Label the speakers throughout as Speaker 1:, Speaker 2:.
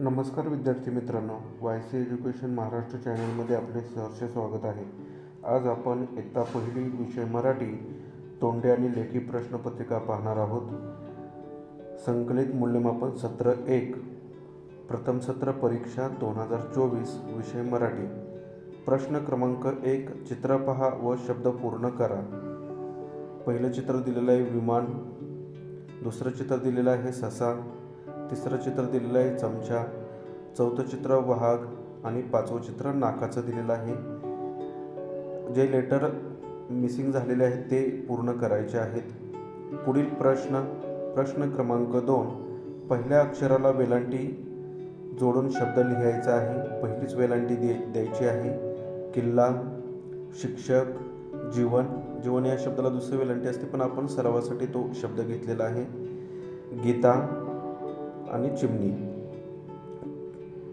Speaker 1: नमस्कार विद्यार्थी मित्रांनो वाय सी एज्युकेशन महाराष्ट्र चॅनलमध्ये आपले सहर्ष स्वागत आहे. आज आपण इयत्ता पहिली विषय मराठी तोंडे आणि लेखी प्रश्नपत्रिका पाहणार आहोत. संकलित मूल्यमापन सत्र एक प्रथम सत्र परीक्षा दोन हजार चोवीस विषय मराठी. प्रश्न क्रमांक एक चित्र पहा व शब्द पूर्ण करा. पहिलं चित्र दिलेलं आहे विमान दुसरं चित्र दिलेलं आहे ससा तिसरं चित्र दिलेलं आहे चमचा चौथं चित्र वाघ आणि पाचवं चित्र नाकाचं दिलेलं आहे. जे लेटर मिसिंग झालेले आहेत ते पूर्ण करायचे आहेत. पुढील प्रश्न प्रश्न क्रमांक दोन. पहिल्या अक्षराला वेलांटी जोडून शब्द लिहायचा आहे. पहिलीच वेलांटी दे द्यायची आहे. किल्ला शिक्षक जीवन. जीवन या शब्दाला दुसरी वेलांटी असते पण आपण सरावासाठी तो शब्द घेतलेला आहे. गीता आणि चिमणी.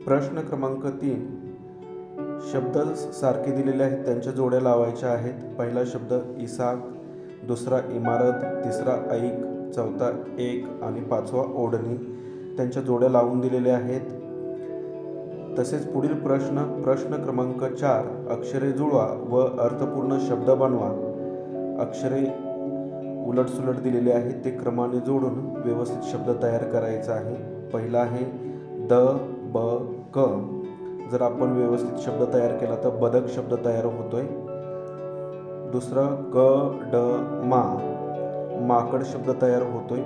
Speaker 1: प्रश्न क्रमांक तीन. शब्द सारखे दिलेले आहेत त्यांच्या जोड्या लावायच्या आहेत. पहिला शब्द इसाक दुसरा इमारत तिसरा ऐक चौथा एक आणि पाचवा ओढणी. त्यांच्या जोड्या लावून दिलेल्या आहेत. तसेच पुढील प्रश्न प्रश्न क्रमांक चार. अक्षरे जुळवा व अर्थपूर्ण शब्द बनवा. अक्षरे उलटसुलट दिलेले आहेत ते क्रमाने जोडून व्यवस्थित शब्द तयार करायचा आहे. पहिला आहे द ब क. जर आपण व्यवस्थित शब्द तयार केला तर बदक शब्द तयार होतोय. दुसरं क ड मा. माकड शब्द तयार होतोय.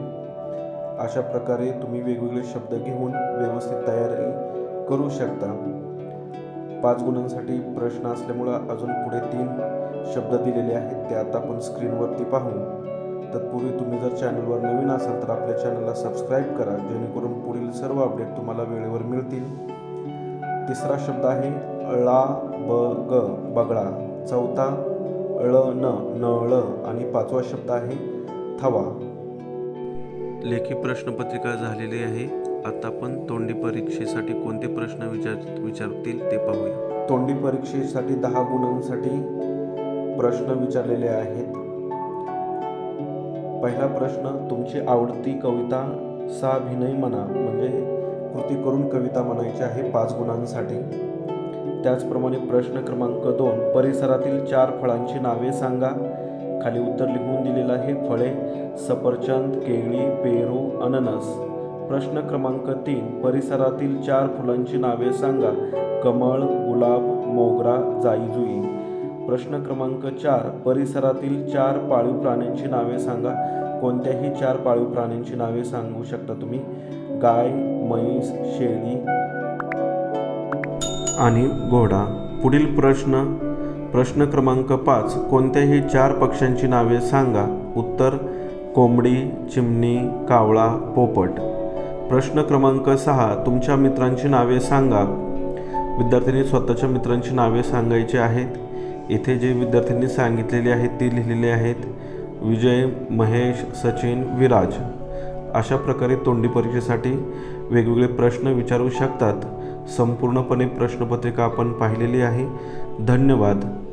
Speaker 1: अशा प्रकारे तुम्ही वेगवेगळे शब्द घेऊन व्यवस्थित तयारी करू शकता. पाच गुणांसाठी प्रश्न असल्यामुळं अजून पुढे तीन शब्द दिलेले आहेत ते आता आपण स्क्रीनवरती पाहू. तत्पूर्वी तुम्ही जर चॅनलवर नवीन असाल तर आपल्या चॅनलला सबस्क्राईब करा जेणेकरून पुढील सर्व अपडेट तुम्हाला वेळेवर मिळतील. तिसरा शब्द आहे ळा ब ग बगळा. चौथा ळ न नळ. आणि पाचवा शब्द आहे थवा. लेखी प्रश्नपत्रिका झालेली आहे. आता आपण तोंडी परीक्षेसाठी कोणते प्रश्न विचार विचारतील ते पाहूया. तोंडी परीक्षेसाठी दहा गुणांसाठी प्रश्न विचारलेले आहेत. पहिला प्रश्न तुमची आवडती कविता साभिनय म्हणा म्हणजे कृती करून कविता म्हणायची आहे पाच गुणांसाठी. त्याचप्रमाणे प्रश्न क्रमांक दोन परिसरातील चार फळांची नावे सांगा. खाली उत्तर लिहून दिलेलं आहे फळे सफरचंद केळी पेरू अननस. प्रश्न क्रमांक तीन परिसरातील चार फुलांची नावे सांगा. कमळ गुलाब मोगरा जाईजुई. प्रश्न क्रमांक चार परिसरातील चार पाळीव प्राण्यांची नावे सांगा. कोणत्याही चार पाळीव प्राण्यांची नावे सांगू शकता तुम्ही. गाय म्हैस शेळी आणि घोडा. पुढील प्रश्न प्रश्न क्रमांक पाच कोणत्याही चार पक्ष्यांची नावे सांगा. उत्तर कोंबडी चिमणी कावळा पोपट. प्रश्न क्रमांक सहा तुमच्या मित्रांची नावे सांगा. विद्यार्थ्यांनी स्वतःच्या मित्रांची नावे सांगायची आहेत. इथे जे विद्यार्थ्यांनी सांगितलेले आहेत ते लिहिलेले आहेत. विजय महेश सचिन विराज. अशा प्रकारे तोंडी परीक्षेसाठी वेगवेगळे प्रश्न विचारू शकतात. संपूर्णपणे प्रश्नपत्रिका आपण पाहिलेली आहे. धन्यवाद.